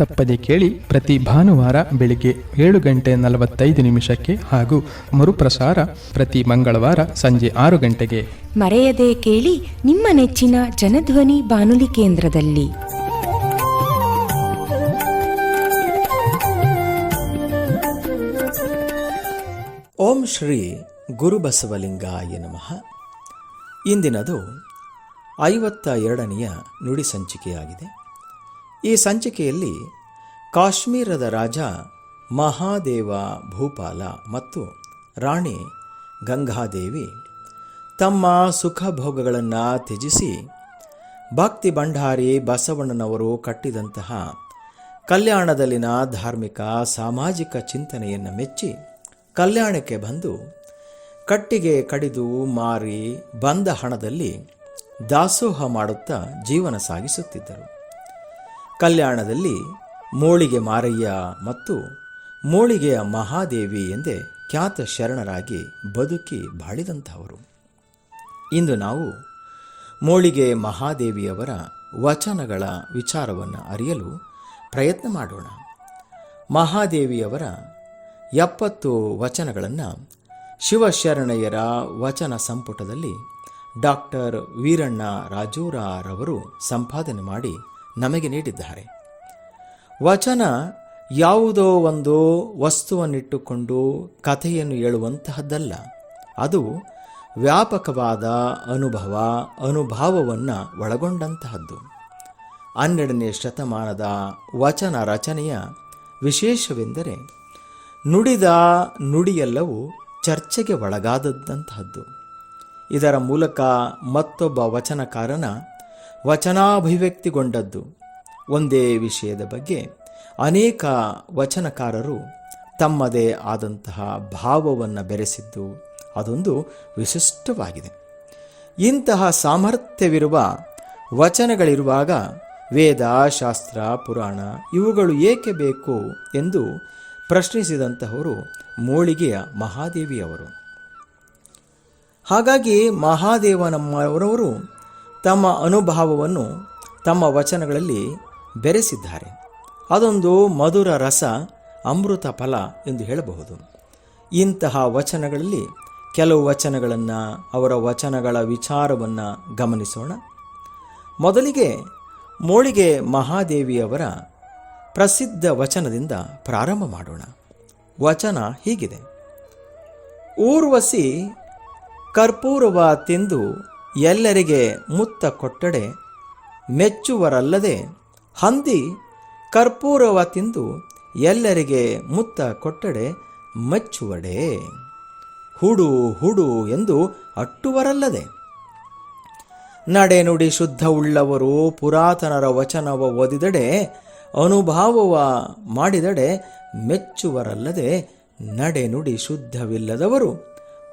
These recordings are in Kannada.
ತಪ್ಪದೆ ಕೇಳಿ ಪ್ರತಿ ಭಾನುವಾರ ಬೆಳಿಗ್ಗೆ ಏಳು ಗಂಟೆ ನಲವತ್ತೈದು ನಿಮಿಷಕ್ಕೆ ಹಾಗೂ ಮರುಪ್ರಸಾರ ಪ್ರತಿ ಮಂಗಳವಾರ ಸಂಜೆ ಆರು ಗಂಟೆಗೆ. ಮರೆಯದೆ ಕೇಳಿ ನಿಮ್ಮ ನೆಚ್ಚಿನ ಜನಧ್ವನಿ ಬಾನುಲಿ ಕೇಂದ್ರದಲ್ಲಿ. ಓಂ ಶ್ರೀ ಗುರುಬಸವಲಿಂಗಾಯ ನಮಃ. ಇಂದಿನದು ಐವತ್ತ ಎರಡನೆಯ ನುಡಿ ಸಂಚಿಕೆಯಾಗಿದೆ. ಈ ಸಂಚಿಕೆಯಲ್ಲಿ ಕಾಶ್ಮೀರದ ರಾಜ ಮಹಾದೇವ ಭೂಪಾಲ ಮತ್ತು ರಾಣಿ ಗಂಗಾದೇವಿ ತಮ್ಮ ಸುಖ ಭೋಗಗಳನ್ನು ತ್ಯಜಿಸಿ ಭಕ್ತಿ ಭಂಡಾರಿ ಬಸವಣ್ಣನವರು ಕಟ್ಟಿದಂತಹ ಕಲ್ಯಾಣದಲ್ಲಿನ ಧಾರ್ಮಿಕ ಸಾಮಾಜಿಕ ಚಿಂತನೆಯನ್ನು ಮೆಚ್ಚಿ ಕಲ್ಯಾಣಕ್ಕೆ ಬಂದು ಕಟ್ಟಿಗೆ ಕಡಿದು ಮಾರಿ ಬಂದ ಹಣದಲ್ಲಿ ದಾಸೋಹ ಮಾಡುತ್ತಾ ಜೀವನ ಸಾಗಿಸುತ್ತಿದ್ದರು. ಕಲ್ಯಾಣದಲ್ಲಿ ಮೋಳಿಗೆ ಮಾರಯ್ಯ ಮತ್ತು ಮೋಳಿಗೆಯ ಮಹಾದೇವಿ ಎಂದೇ ಖ್ಯಾತ ಶರಣರಾಗಿ ಬದುಕಿ ಬಾಳಿದಂಥವರು. ಇಂದು ನಾವು ಮೋಳಿಗೆ ಮಹಾದೇವಿಯವರ ವಚನಗಳ ವಿಚಾರವನ್ನು ಅರಿಯಲು ಪ್ರಯತ್ನ ಮಾಡೋಣ. ಮಹಾದೇವಿಯವರ ಎಪ್ಪತ್ತು ವಚನಗಳನ್ನು ಶಿವಶರಣಯ್ಯರ ವಚನ ಸಂಪುಟದಲ್ಲಿ ಡಾಕ್ಟರ್ ವೀರಣ್ಣ ರಾಜೂರಾರವರು ಸಂಪಾದನೆ ಮಾಡಿ ನಮಗೆ ನೀಡಿದ್ದಾರೆ. ವಚನ ಯಾವುದೋ ಒಂದು ವಸ್ತುವನ್ನಿಟ್ಟುಕೊಂಡು ಕಥೆಯನ್ನು ಹೇಳುವಂತಹದ್ದಲ್ಲ. ಅದು ವ್ಯಾಪಕವಾದ ಅನುಭವ, ಅನುಭಾವವನ್ನು ಒಳಗೊಂಡಂತಹದ್ದು. ಹನ್ನೆರಡನೇ ಶತಮಾನದ ವಚನ ರಚನೆಯ ವಿಶೇಷವೆಂದರೆ, ನುಡಿದ ನುಡಿಯೆಲ್ಲವೂ ಚರ್ಚೆಗೆ ಒಳಗಾದದ್ದಂತಹದ್ದು. ಇದರ ಮೂಲಕ ಮತ್ತೊಬ್ಬ ವಚನಕಾರನ ವಚನಾಭಿವ್ಯಕ್ತಿಗೊಂಡದ್ದು. ಒಂದೇ ವಿಷಯದ ಬಗ್ಗೆ ಅನೇಕ ವಚನಕಾರರು ತಮ್ಮದೇ ಆದಂತಹ ಭಾವವನ್ನು ಬೆರೆಸಿದ್ದು ಅದೊಂದು ವಿಶಿಷ್ಟವಾಗಿದೆ. ಇಂತಹ ಸಾಮರ್ಥ್ಯವಿರುವ ವಚನಗಳಿರುವಾಗ ವೇದ ಶಾಸ್ತ್ರ ಪುರಾಣ ಇವುಗಳು ಏಕೆ ಬೇಕು ಎಂದು ಪ್ರಶ್ನಿಸಿದಂತಹವರು ಮೋಳಿಗೆಯ ಮಹಾದೇವಿಯವರು. ಹಾಗಾಗಿ ಮಹಾದೇವನಮ್ಮವರವರು ತಮ್ಮ ಅನುಭವವನ್ನು ತಮ್ಮ ವಚನಗಳಲ್ಲಿ ಬೆರೆಸಿದ್ದಾರೆ. ಅದೊಂದು ಮಧುರ ರಸ, ಅಮೃತ ಫಲ ಎಂದು ಹೇಳಬಹುದು. ಇಂತಹ ವಚನಗಳಲ್ಲಿ ಕೆಲವು ವಚನಗಳನ್ನು, ಅವರ ವಚನಗಳ ವಿಚಾರವನ್ನು ಗಮನಿಸೋಣ. ಮೊದಲಿಗೆ ಮೋಳಿಗೆ ಮಹಾದೇವಿಯವರ ಪ್ರಸಿದ್ಧ ವಚನದಿಂದ ಪ್ರಾರಂಭ ಮಾಡೋಣ. ವಚನ ಹೀಗಿದೆ. ಊರ್ವಸಿ ಕರ್ಪೂರವ ತಿಂದು ಎಲ್ಲರಿಗೆ ಮುತ್ತ ಕೊಟ್ಟಡೆ, ಮೆಚ್ಚುವರಲ್ಲದೆ ಹಂದಿ ಕರ್ಪೂರವ ತಿಂದು ಎಲ್ಲರಿಗೆ ಮುತ್ತ ಕೊಟ್ಟಡೆ, ಮೆಚ್ಚುವಡೆ. ಹುಡು ಹುಡು ಎಂದು ಅಟ್ಟುವರಲ್ಲದೆ. ನಡೆನುಡಿ ಶುದ್ಧವುಳ್ಳವರು ಪುರಾತನರ ವಚನವ ಓದಿದಡೆ, ಅನುಭಾವವ ಮಾಡಿದಡೆ, ಮೆಚ್ಚುವರಲ್ಲದೆ ನಡೆನುಡಿ ಶುದ್ಧವಿಲ್ಲದವರು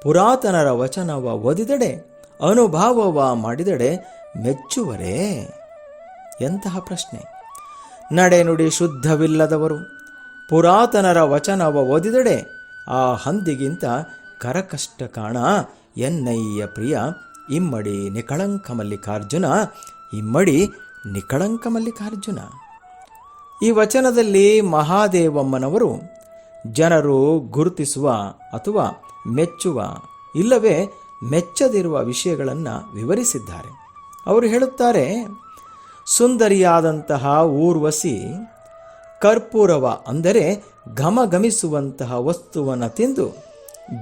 ಪುರಾತನರ ವಚನವ ಓದಿದಡೆ. ಅನುಭಾವವ ಮಾಡಿದಡೆ ಮೆಚ್ಚುವರೇ? ಎಂತಹ ಪ್ರಶ್ನೆ. ನಡೆನುಡಿ ಶುದ್ಧವಿಲ್ಲದವರು, ಪುರಾತನರ ವಚನವ ಓದಿದಡೆ, ಆ ಹಂದಿಗಿಂತ ಕರಕಷ್ಟ ಕಾಣ. ಎನ್ನಯ್ಯ ಪ್ರಿಯ, ಇಮ್ಮಡಿ ನಿಕಳಂಕ ಮಲ್ಲಿಕಾರ್ಜುನ, ಇಮ್ಮಡಿ ನಿಕಳಂಕ ಮಲ್ಲಿಕಾರ್ಜುನ. ಈ ವಚನದಲ್ಲಿ ಮಹಾದೇವಮ್ಮನವರು ಜನರು ಗುರುತಿಸುವ ಅಥವಾ ಮೆಚ್ಚುವ, ಇಲ್ಲವೇ ಮೆಚ್ಚದಿರುವ ವಿಷಯಗಳನ್ನು ವಿವರಿಸಿದ್ದಾರೆ. ಅವರು ಹೇಳುತ್ತಾರೆ, ಸುಂದರಿಯಾದಂತಹ ಊರ್ವಸಿ ಕರ್ಪೂರವ ಅಂದರೆ ಘಮಘಮಿಸುವಂತಹ ವಸ್ತುವನ್ನು ತಿಂದು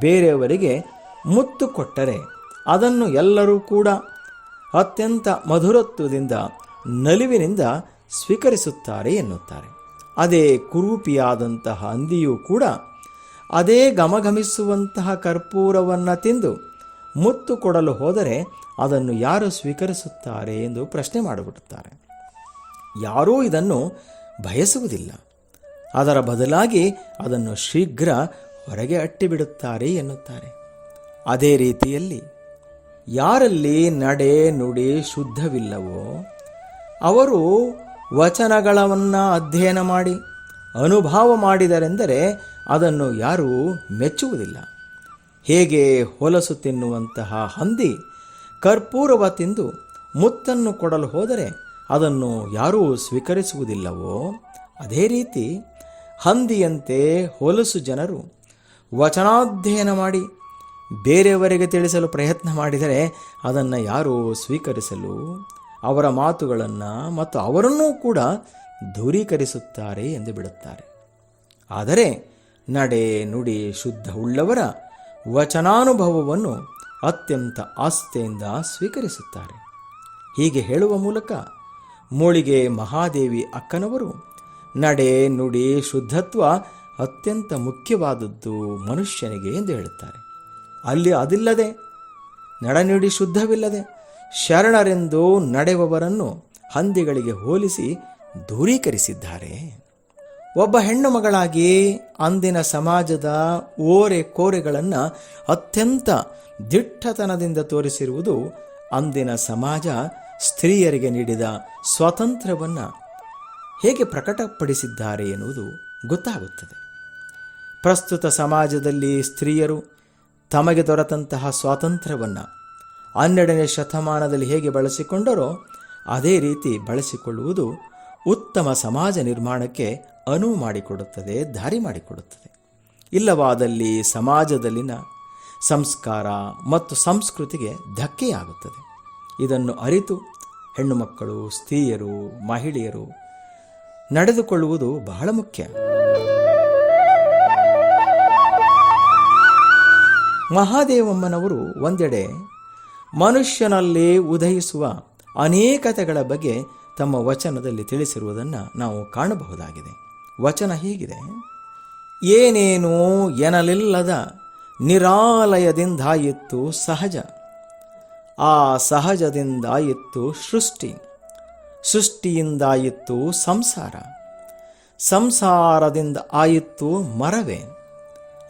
ಬೇರೆಯವರಿಗೆ ಮುತ್ತು ಕೊಟ್ಟರೆ ಅದನ್ನು ಎಲ್ಲರೂ ಕೂಡ ಅತ್ಯಂತ ಮಧುರತ್ವದಿಂದ ನಲಿವಿನಿಂದ ಸ್ವೀಕರಿಸುತ್ತಾರೆ ಎನ್ನುತ್ತಾರೆ. ಅದೇ ಕುರೂಪಿಯಾದಂತಹ ಹಂದಿಯೂ ಕೂಡ ಅದೇ ಘಮಘಮಿಸುವಂತಹ ಕರ್ಪೂರವನ್ನು ತಿಂದು ಮುತ್ತು ಕೊಡಲು ಹೋದರೆ ಅದನ್ನು ಯಾರು ಸ್ವೀಕರಿಸುತ್ತಾರೆ ಎಂದು ಪ್ರಶ್ನೆ ಮಾಡಿಬಿಡುತ್ತಾರೆ. ಯಾರೂ ಇದನ್ನು ಬಯಸುವುದಿಲ್ಲ. ಅದರ ಬದಲಾಗಿ ಅದನ್ನು ಶೀಘ್ರ ಹೊರಗೆ ಅಟ್ಟಿಬಿಡುತ್ತಾರೆ ಎನ್ನುತ್ತಾರೆ. ಅದೇ ರೀತಿಯಲ್ಲಿ ಯಾರಲ್ಲಿ ನಡೆ ನುಡಿ ಶುದ್ಧವಿಲ್ಲವೋ ಅವರು ವಚನಗಳನ್ನು ಅಧ್ಯಯನ ಮಾಡಿ, ಅನುಭವ ಮಾಡಿದರೆಂದರೆ ಅದನ್ನು ಯಾರೂ ಮೆಚ್ಚುವುದಿಲ್ಲ. ಹೇಗೆ ಹೊಲಸು ತಿನ್ನುವಂತಹ ಹಂದಿ ಕರ್ಪೂರವ ತಿಂದು ಮುತ್ತನ್ನು ಕೊಡಲು ಹೋದರೆ ಅದನ್ನು ಯಾರೂ ಸ್ವೀಕರಿಸುವುದಿಲ್ಲವೋ? ಅದೇ ರೀತಿ ಹಂದಿಯಂತೆ ಹೊಲಸು ಜನರು ವಚನಾಧ್ಯಯನ ಮಾಡಿ ಬೇರೆಯವರಿಗೆ ತಿಳಿಸಲು ಪ್ರಯತ್ನ ಮಾಡಿದರೆ ಅದನ್ನು ಯಾರೂ ಸ್ವೀಕರಿಸಲು ಅವರ ಮಾತುಗಳನ್ನು ಮತ್ತು ಅವರನ್ನೂ ಕೂಡ ದೂರೀಕರಿಸುತ್ತಾರೆ ಎಂದು ಬಿಡುತ್ತಾರೆ. ಆದರೆ ನಡೆ ನುಡಿ ಶುದ್ಧ ಉಳ್ಳವರ ವಚನಾನುಭವವನ್ನು ಅತ್ಯಂತ ಆಸ್ಥೆಯಿಂದ ಸ್ವೀಕರಿಸುತ್ತಾರೆ. ಹೀಗೆ ಹೇಳುವ ಮೂಲಕ ಮೂಳಿಗೆ ಮಹಾದೇವಿ ಅಕ್ಕನವರು, ನಡೆ ನುಡಿ ಶುದ್ಧತ್ವ ಅತ್ಯಂತ ಮುಖ್ಯವಾದದ್ದು ಮನುಷ್ಯನಿಗೆ ಎಂದು ಹೇಳುತ್ತಾರೆ. ಅಲ್ಲಿ ಅದಿಲ್ಲದೆ ನಡನುಡಿ ಶುದ್ಧವಿಲ್ಲದೆ ಶರಣರೆಂದು ನಡೆವವರನ್ನು ಹಂದಿಗಳಿಗೆ ಹೋಲಿಸಿ ದೂರೀಕರಿಸಿದ್ದಾರೆ. ಒಬ್ಬ ಹೆಣ್ಣು ಮಗಳಾಗಿ ಅಂದಿನ ಸಮಾಜದ ಓರೆ ಕೋರೆಗಳನ್ನು ಅತ್ಯಂತ ದಿಟ್ಟತನದಿಂದ ತೋರಿಸಿರುವುದು ಅಂದಿನ ಸಮಾಜ ಸ್ತ್ರೀಯರಿಗೆ ನೀಡಿದ ಸ್ವಾತಂತ್ರ್ಯವನ್ನು ಹೇಗೆ ಪ್ರಕಟಪಡಿಸಿದ್ದಾರೆ ಎನ್ನುವುದು ಗೊತ್ತಾಗುತ್ತದೆ. ಪ್ರಸ್ತುತ ಸಮಾಜದಲ್ಲಿ ಸ್ತ್ರೀಯರು ತಮಗೆ ದೊರೆತಂತಹ ಸ್ವಾತಂತ್ರ್ಯವನ್ನು ಹನ್ನೆರಡನೇ ಶತಮಾನದಲ್ಲಿ ಹೇಗೆ ಬಳಸಿಕೊಂಡರೋ ಅದೇ ರೀತಿ ಬಳಸಿಕೊಳ್ಳುವುದು ಉತ್ತಮ ಸಮಾಜ ನಿರ್ಮಾಣಕ್ಕೆ ಅನುವು ಮಾಡಿಕೊಡುತ್ತದೆ, ದಾರಿ ಮಾಡಿಕೊಡುತ್ತದೆ. ಇಲ್ಲವಾದಲ್ಲಿ ಸಮಾಜದಲ್ಲಿನ ಸಂಸ್ಕಾರ ಮತ್ತು ಸಂಸ್ಕೃತಿಗೆ ಧಕ್ಕೆಯಾಗುತ್ತದೆ. ಇದನ್ನು ಅರಿತು ಹೆಣ್ಣು ಮಕ್ಕಳು ಸ್ತ್ರೀಯರು, ಮಹಿಳೆಯರು ನಡೆದುಕೊಳ್ಳುವುದು ಬಹಳ ಮುಖ್ಯ. ಮಹಾದೇವಮ್ಮನವರು ಒಂದೆಡೆ ಮನುಷ್ಯನಲ್ಲಿ ಉದಯಿಸುವ ಅನೇಕತೆಗಳ ಬಗ್ಗೆ ತಮ್ಮ ವಚನದಲ್ಲಿ ತಿಳಿಸಿರುವುದನ್ನು ನಾವು ಕಾಣಬಹುದಾಗಿದೆ. ವಚನ ಹೀಗಿದೆ. ಏನೇನೋ ಎನಲಿಲ್ಲದ ನಿರಾಲಯದಿಂದಾಯಿತ್ತು ಸಹಜ. ಆ ಸಹಜದಿಂದಾಯಿತ್ತು ಸೃಷ್ಟಿ. ಸೃಷ್ಟಿಯಿಂದಾಯಿತ್ತು ಸಂಸಾರ. ಸಂಸಾರದಿಂದ ಆಯಿತು ಮರವೇ.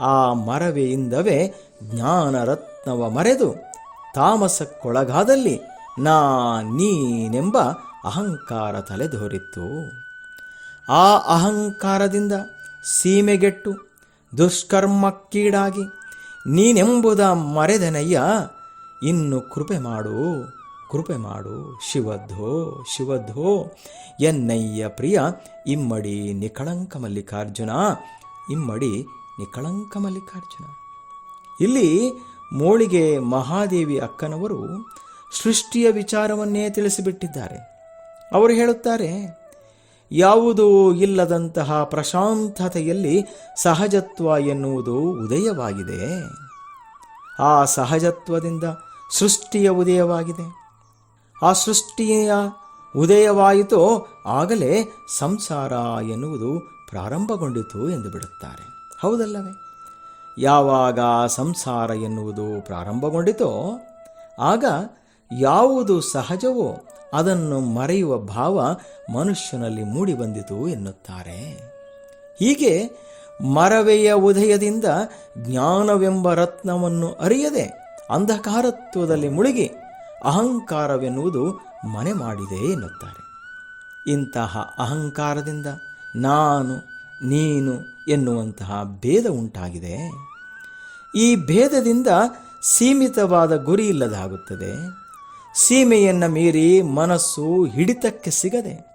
ಆ ಮರವೆಯಿಂದವೇ ಜ್ಞಾನರತ್ನವ ಮರೆದು ತಾಮಸಕ್ಕೊಳಗಾದಲ್ಲಿ ನಾ ನೀನೆಂಬ ಅಹಂಕಾರ ತಲೆದೋರಿತ್ತು. ಆ ಅಹಂಕಾರದಿಂದ ಸೀಮೆಗೆಟ್ಟು ದುಷ್ಕರ್ಮಕ್ಕೀಡಾಗಿ ನೀನೆಂಬುದ ಮರೆದನಯ್ಯ, ಇನ್ನು ಕೃಪೆ ಮಾಡು ಕೃಪೆ ಮಾಡು, ಶಿವಧೋ ಶಿವಧೋ, ಎನ್ನಯ್ಯ ಪ್ರಿಯ, ಇಮ್ಮಡಿ ನಿಕಳಂಕ ಮಲ್ಲಿಕಾರ್ಜುನ, ಇಮ್ಮಡಿ ನಿಕಳಂಕ ಮಲ್ಲಿಕಾರ್ಜುನ. ಇಲ್ಲಿ ಮೋಳಿಗೆ ಮಹಾದೇವಿ ಅಕ್ಕನವರು ಸೃಷ್ಟಿಯ ವಿಚಾರವನ್ನೇ ತಿಳಿಸಿಬಿಟ್ಟಿದ್ದಾರೆ. ಅವರು ಹೇಳುತ್ತಾರೆ, ಯಾವುದೂ ಇಲ್ಲದಂತಹ ಪ್ರಶಾಂತತೆಯಲ್ಲಿ ಸಹಜತ್ವ ಎನ್ನುವುದು ಉದಯವಾಗಿದೆ. ಆ ಸಹಜತ್ವದಿಂದ ಸೃಷ್ಟಿಯ ಉದಯವಾಗಿದೆ. ಆ ಸೃಷ್ಟಿಯ ಉದಯವಾಯಿತೋ ಆಗಲೇ ಸಂಸಾರ ಎನ್ನುವುದು ಪ್ರಾರಂಭಗೊಂಡಿತು ಎಂದು ಬಿಡುತ್ತಾರೆ. ಹೌದಲ್ಲವೇ? ಯಾವಾಗ ಸಂಸಾರ ಎನ್ನುವುದು ಪ್ರಾರಂಭಗೊಂಡಿತೋ, ಆಗ ಯಾವುದು ಸಹಜವೋ ಅದನ್ನು ಮರೆಯುವ ಭಾವ ಮನುಷ್ಯನಲ್ಲಿ ಮೂಡಿಬಂದಿತು ಎನ್ನುತ್ತಾರೆ. ಹೀಗೆ ಮರವೆಯ ಉದಯದಿಂದ ಜ್ಞಾನವೆಂಬ ರತ್ನವನ್ನು ಅರಿಯದೆ ಅಂಧಕಾರತ್ವದಲ್ಲಿ ಮುಳುಗಿ ಅಹಂಕಾರವೆನ್ನುವುದು ಮನೆ ಮಾಡಿದೆ ಎನ್ನುತ್ತಾರೆ. ಇಂತಹ ಅಹಂಕಾರದಿಂದ ನಾನು, ನೀನು ಎನ್ನುವಂತಹ ಭೇದ ಉಂಟಾಗಿದೆ. ಈ ಭೇದದಿಂದ ಸೀಮಿತವಾದ ಗುರಿ ಇಲ್ಲದಾಗುತ್ತದೆ. ಸೀಮೆಯನ್ನು ಮೀರಿ ಮನಸ್ಸು ಹಿಡಿತಕ್ಕೆ ಸಿಗದೆ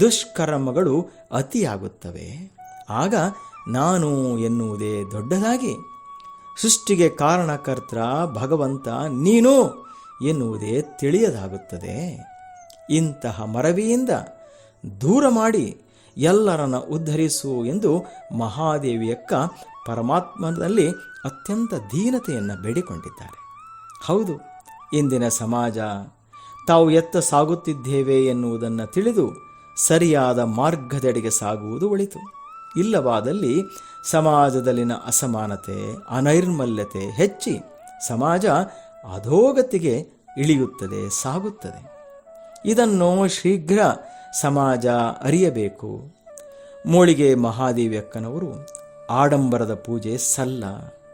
ದುಷ್ಕರ್ಮಗಳು ಅತಿಯಾಗುತ್ತವೆ. ಆಗ ನಾನು ಎನ್ನುವುದೇ ದೊಡ್ಡದಾಗಿ. ಸೃಷ್ಟಿಗೆ ಕಾರಣಕರ್ತ ಭಗವಂತ ನೀನು ಎನ್ನುವುದೇ ತಿಳಿಯದಾಗುತ್ತದೆ. ಇಂತಹ ಮರವಿಯಿಂದ ದೂರ ಮಾಡಿ ಎಲ್ಲರನ್ನ ಉದ್ಧರಿಸು ಎಂದು ಮಹಾದೇವಿಯಕ್ಕ ಪರಮಾತ್ಮನಲ್ಲಿ ಅತ್ಯಂತ ದೀನತೆಯನ್ನು ಬೇಡಿಕೊಂಡಿದ್ದಾರೆ. ಹೌದು ಇಂದಿನ ಸಮಾಜ. ತಾವು ಎತ್ತ ಸಾಗುತ್ತಿದ್ದೇವೆ ಎನ್ನುವುದನ್ನು ತಿಳಿದು ಸರಿಯಾದ ಮಾರ್ಗದೆಡೆಗೆ ಸಾಗುವುದು ಒಳಿತು. ಇಲ್ಲವಾದಲ್ಲಿ ಸಮಾಜದಲ್ಲಿನ ಅಸಮಾನತೆ, ಅನೈರ್ಮಲ್ಯತೆ ಹೆಚ್ಚಿ ಸಮಾಜ ಅಧೋಗತಿಗೆ ಇಳಿಯುತ್ತದೆ, ಸಾಗುತ್ತದೆ. ಇದನ್ನು ಶೀಘ್ರ ಸಮಾಜ ಅರಿಯಬೇಕು. ಮೂಳಿಗೆ ಮಹಾದೇವಿಯಕ್ಕನವರು ಆಡಂಬರದ ಪೂಜೆ ಸಲ್ಲ,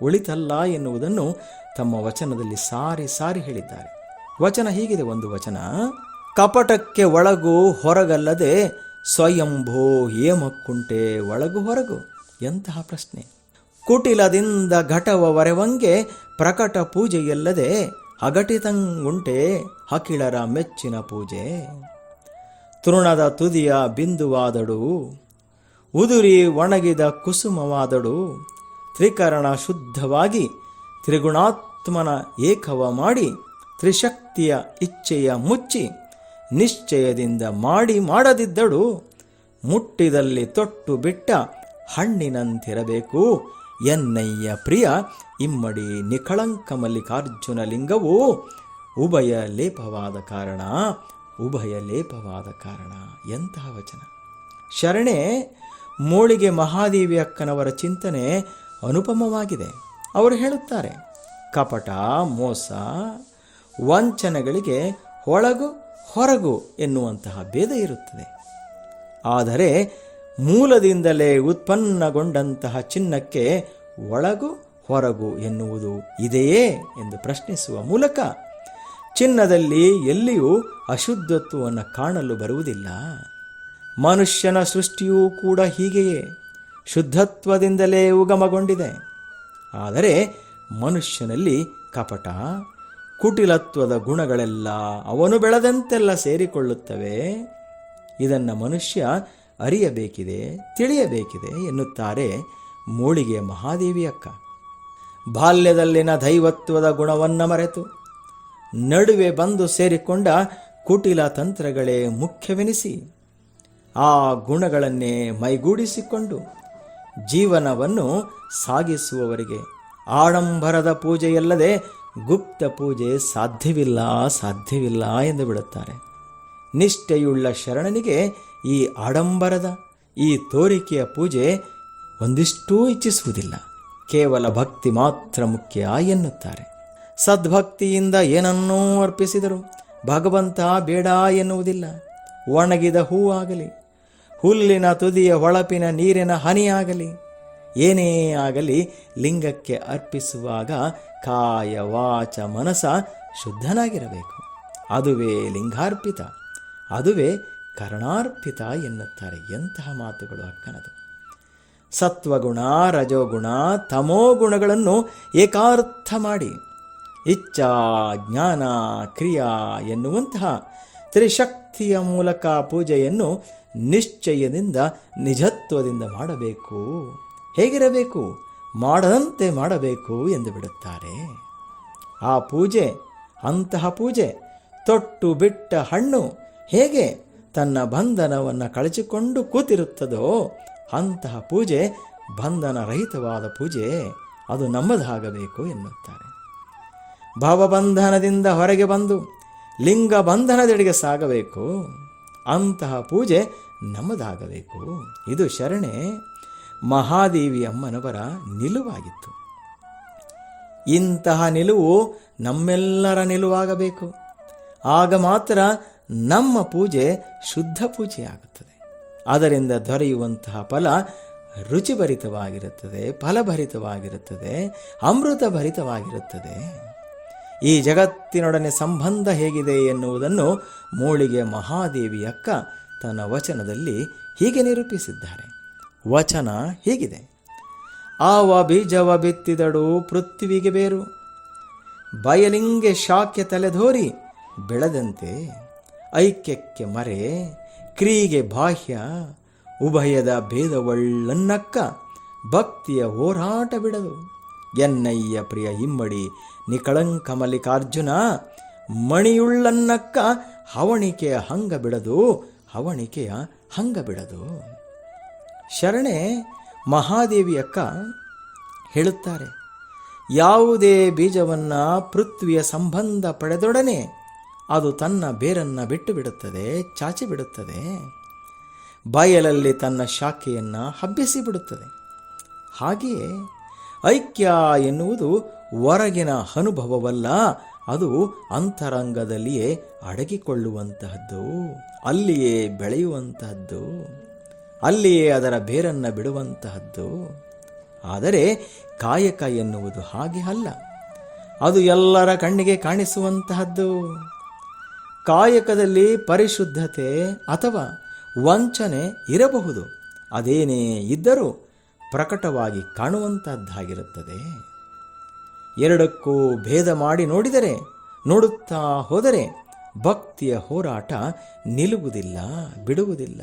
ಒಳಿತಲ್ಲ ಎನ್ನುವುದನ್ನು ತಮ್ಮ ವಚನದಲ್ಲಿ ಸಾರಿ ಸಾರಿ ಹೇಳಿದ್ದಾರೆ. ವಚನ ಹೀಗಿದೆ, ಒಂದು ವಚನ. ಕಪಟಕ್ಕೆ ಒಳಗು ಹೊರಗಲ್ಲದೆ ಸ್ವಯಂಭೋ ಹೇಮಕ್ಕುಂಟೆ ಒಳಗು ಹೊರಗು. ಎಂತಹ ಪ್ರಶ್ನೆ. ಕುಟಿಲದಿಂದ ಘಟವವರೆವಂಗೆ ಪ್ರಕಟ ಪೂಜೆಯಲ್ಲದೆ ಅಘಟಿತಂಗುಂಟೆ ಹಕಿಳರ ಮೆಚ್ಚಿನ ಪೂಜೆ. ತೃಣದ ತುದಿಯ ಬಿಂದುವಾದಡು, ಉದುರಿ ಒಣಗಿದ ಕುಸುಮವಾದಡು, ತ್ರಿಕರಣ ಶುದ್ಧವಾಗಿ ತ್ರಿಗುಣಾತ್ಮನ ಏಕವ ಮಾಡಿ ತ್ರಿಶಕ್ತಿಯ ಇಚ್ಛೆಯ ಮುಚ್ಚಿ ನಿಶ್ಚಯದಿಂದ ಮಾಡಿ ಮಾಡದಿದ್ದಳು, ಮುಟ್ಟಿದಲ್ಲಿ ತೊಟ್ಟು ಬಿಟ್ಟ ಹಣ್ಣಿನಂತಿರಬೇಕು. ಎನ್ನಯ್ಯ ಪ್ರಿಯ, ಇಮ್ಮಡಿ ನಿಖಳಂಕ ಮಲ್ಲಿಕಾರ್ಜುನ ಲಿಂಗವು ಉಭಯ ಲೇಪವಾದ ಕಾರಣ, ಉಭಯ ಲೇಪವಾದ ಕಾರಣ ಎಂತಹ ವಚನ. ಶರಣೆ, ಮೋಳಿಗೆ ಮಹಾದೇವಿ ಅಕ್ಕನವರ ಚಿಂತನೆ ಅನುಪಮವಾಗಿದೆ. ಅವರು ಹೇಳುತ್ತಾರೆ, ಕಪಟ, ಮೋಸ, ವಂಚನೆಗಳಿಗೆ ಒಳಗು, ಹೊರಗು ಎನ್ನುವಂತಹ ಭೇದ ಇರುತ್ತದೆ. ಆದರೆ ಮೂಲದಿಂದಲೇ ಉತ್ಪನ್ನಗೊಂಡಂತಹ ಚಿನ್ನಕ್ಕೆ ಒಳಗು, ಹೊರಗು ಎನ್ನುವುದು ಇದೆಯೇ ಎಂದು ಪ್ರಶ್ನಿಸುವ ಮೂಲಕ ಚಿನ್ನದಲ್ಲಿ ಎಲ್ಲಿಯೂ ಅಶುದ್ಧತ್ವವನ್ನು ಕಾಣಲು ಬರುವುದಿಲ್ಲ. ಮನುಷ್ಯನ ಸೃಷ್ಟಿಯೂ ಕೂಡ ಹೀಗೆಯೇ. ಶುದ್ಧತ್ವದಿಂದಲೇ ಉಗಮಗೊಂಡಿದೆ. ಆದರೆ ಮನುಷ್ಯನಲ್ಲಿ ಕಪಟ, ಕುಟಿಲತ್ವದ ಗುಣಗಳೆಲ್ಲ ಅವನು ಬೆಳೆದಂತೆಲ್ಲ ಸೇರಿಕೊಳ್ಳುತ್ತವೆ. ಇದನ್ನು ಮನುಷ್ಯ ಅರಿಯಬೇಕಿದೆ, ತಿಳಿಯಬೇಕಿದೆ ಎನ್ನುತ್ತಾರೆ ಮೂಳಿಗೆ ಮಹಾದೇವಿ ಅಕ್ಕ ಬಾಲ್ಯದಲ್ಲಿನ ದೈವತ್ವದ ಗುಣವನ್ನು ಮರೆತು, ನಡುವೆ ಬಂದು ಸೇರಿಕೊಂಡ ಕುಟಿಲ ತಂತ್ರಗಳೇ ಮುಖ್ಯವೆನಿಸಿ, ಆ ಗುಣಗಳನ್ನೇ ಮೈಗೂಡಿಸಿಕೊಂಡು ಜೀವನವನ್ನು ಸಾಗಿಸುವವರಿಗೆ. ಆಡಂಬರದ ಪೂಜೆಯಲ್ಲದೆ ಗುಪ್ತ ಪೂಜೆ ಸಾಧ್ಯವಿಲ್ಲ ಸಾಧ್ಯವಿಲ್ಲ ಎಂದು ಬಿಡುತ್ತಾರೆ. ನಿಷ್ಠೆಯುಳ್ಳ ಶರಣನಿಗೆ ಈ ಆಡಂಬರದ, ಈ ತೋರಿಕೆಯ ಪೂಜೆ ಒಂದಿಷ್ಟೂ ಇಚ್ಛಿಸುವುದಿಲ್ಲ. ಕೇವಲ ಭಕ್ತಿ ಮಾತ್ರ ಮುಖ್ಯ ಎನ್ನುತ್ತಾರೆ. ಸದ್ಭಕ್ತಿಯಿಂದ ಏನನ್ನೂ ಅರ್ಪಿಸಿದರು ಭಗವಂತ ಬೇಡ ಎನ್ನುವುದಿಲ್ಲ. ಒಣಗಿದ ಹೂವಾಗಲಿ ಹುಲ್ಲಿನ ತುದಿಯ ಹೊಳಪಿನ ನೀರಿನ ಹನಿಯಾಗಲಿ, ಏನೇ ಆಗಲಿ ಲಿಂಗಕ್ಕೆ ಅರ್ಪಿಸುವಾಗ ಕಾಯ, ವಾಚ, ಮನಸ ಶುದ್ಧನಾಗಿರಬೇಕು. ಅದುವೇ ಲಿಂಗಾರ್ಪಿತ, ಅದುವೇ ಕರ್ಣಾರ್ಪಿತ ಎನ್ನುತ್ತಾರೆ ಎಂತಹ ಮಾತುಗಳು ಅಕ್ಕನದು. ಸತ್ವಗುಣ, ರಜೋಗುಣ ತಮೋಗುಣಗಳನ್ನು ಏಕಾರ್ಥ ಮಾಡಿ, ಇಚ್ಛಾ, ಜ್ಞಾನ, ಕ್ರಿಯಾ ಎನ್ನುವಂತಹ ತ್ರಿಶಕ್ತಿಯ ಮೂಲಕ ಪೂಜೆಯನ್ನು ನಿಶ್ಚಯದಿಂದ ನಿಜತ್ವದಿಂದ ಮಾಡಬೇಕು. ಹೇಗಿರಬೇಕು? ಮಾಡದಂತೆ ಮಾಡಬೇಕು ಎಂದು ಬಿಡುತ್ತಾರೆ. ಆ ಪೂಜೆ, ಅಂತಹ ಪೂಜೆ, ತೊಟ್ಟು ಬಿಟ್ಟ ಹಣ್ಣು ಹೇಗೆ ತನ್ನ ಬಂಧನವನ್ನು ಕಳಚಿಕೊಂಡು ಕೂತಿರುತ್ತದೋ ಅಂತಹ ಪೂಜೆ ಬಂಧನ ರಹಿತವಾದ ಪೂಜೆ. ಅದು ನಮ್ಮದಾಗಬೇಕು ಎನ್ನುತ್ತಾರೆ. ಭಾವಬಂಧನದಿಂದ ಹೊರಗೆ ಬಂದು ಲಿಂಗ ಬಂಧನದೆಡೆಗೆ ಸಾಗಬೇಕು. ಅಂತಹ ಪೂಜೆ ನಮ್ಮದಾಗಬೇಕು. ಇದು ಶರಣೆ, ಮಹಾದೇವಿ ಅಮ್ಮನವರ ನಿಲುವಾಗಿತ್ತು. ಇಂತಹ ನಿಲುವು ನಮ್ಮೆಲ್ಲರ ನಿಲುವಾಗಬೇಕು. ಆಗ ಮಾತ್ರ ನಮ್ಮ ಪೂಜೆ ಶುದ್ಧ ಪೂಜೆಯಾಗುತ್ತದೆ. ಅದರಿಂದ ದೊರೆಯುವಂತಹ ಫಲ ರುಚಿಭರಿತವಾಗಿರುತ್ತದೆ, ಫಲಭರಿತವಾಗಿರುತ್ತದೆ, ಅಮೃತಭರಿತವಾಗಿರುತ್ತದೆ. ಈ ಜಗತ್ತಿನೊಡನೆ ಸಂಬಂಧ ಹೇಗಿದೆ ಎನ್ನುವುದನ್ನು ಮೂಳಿಗೆ ಮಹಾದೇವಿ ಅಕ್ಕ ತನ್ನ ವಚನದಲ್ಲಿ ಹೀಗೆ ನಿರೂಪಿಸಿದ್ದಾರೆ. ವಚನ ಹೀಗಿದೆ. ಆವ ಬೀಜವ ಬಿತ್ತಿದಡು ಪೃಥ್ವಿಗೆ ಬೇರು. ಬಯಲಿಂಗೆ ಶಾಕ್ಯ ತಲೆದೋರಿ ಬೆಳೆದಂತೆ ಐಕ್ಯಕ್ಕೆ ಮರೆ. ಕ್ರಿಯೆಗೆ ಬಾಹ್ಯ ಉಭಯದ ಭೇದವಳ್ಳನ್ನಕ್ಕ ಭಕ್ತಿಯ ಹೋರಾಟ ಬಿಡದು ಎನ್ನಯ್ಯ ಪ್ರಿಯ ಇಮ್ಮಡಿ ನಿಕಳಂಕ ಮಲ್ಲಿಕಾರ್ಜುನ ಮಣಿಯುಳ್ಳನ್ನಕ್ಕ ಹವಣಿಕೆಯ ಹಂಗ ಬಿಡದು ಹವಣಿಕೆಯ ಹಂಗ ಬಿಡದು. ಶರಣೆ, ಮಹಾದೇವಿ ಅಕ್ಕ ಹೇಳುತ್ತಾರೆ, ಯಾವುದೇ ಬೀಜವನ್ನು ಪೃಥ್ವಿಯ ಸಂಬಂಧ ಪಡೆದೊಡನೆ ಅದು ತನ್ನ ಬೇರನ್ನು ಬಿಟ್ಟು ಬಿಡುತ್ತದೆ, ಚಾಚಿ ಬಿಡುತ್ತದೆ. ಬಯಲಲ್ಲಿ ತನ್ನ ಶಾಖೆಯನ್ನು ಹಬ್ಬಿಸಿ ಬಿಡುತ್ತದೆ. ಹಾಗೆಯೇ ಐಕ್ಯ ಎನ್ನುವುದು ಹೊರಗಿನ ಅನುಭವವಲ್ಲ ಅದು ಅಂತರಂಗದಲ್ಲಿಯೇ ಅಡಗಿಕೊಳ್ಳುವಂತಹದ್ದು, ಅಲ್ಲಿಯೇ ಬೆಳೆಯುವಂತಹದ್ದು, ಅಲ್ಲಿಯೇ ಅದರ ಬೇರನ್ನು ಬಿಡುವಂತಹದ್ದು. ಆದರೆ ಕಾಯಕ ಎನ್ನುವುದು ಹಾಗೆ ಅಲ್ಲ. ಅದು ಎಲ್ಲರ ಕಣ್ಣಿಗೆ ಕಾಣಿಸುವಂತಹದ್ದು. ಕಾಯಕದಲ್ಲಿ ಪರಿಶುದ್ಧತೆ ಅಥವಾ ವಂಚನೆ ಇರಬಹುದು. ಅದೇನೇ ಇದ್ದರೂ ಪ್ರಕಟವಾಗಿ ಕಾಣುವಂತಹದ್ದಾಗಿರುತ್ತದೆ. ಎರಡಕ್ಕೂ ಭೇದ ಮಾಡಿ ನೋಡಿದರೆ, ನೋಡುತ್ತಾ ಹೋದರೆ ಭಕ್ತಿಯ ಹೋರಾಟ ನಿಲ್ಲುವುದಿಲ್ಲ, ಬಿಡುವುದಿಲ್ಲ.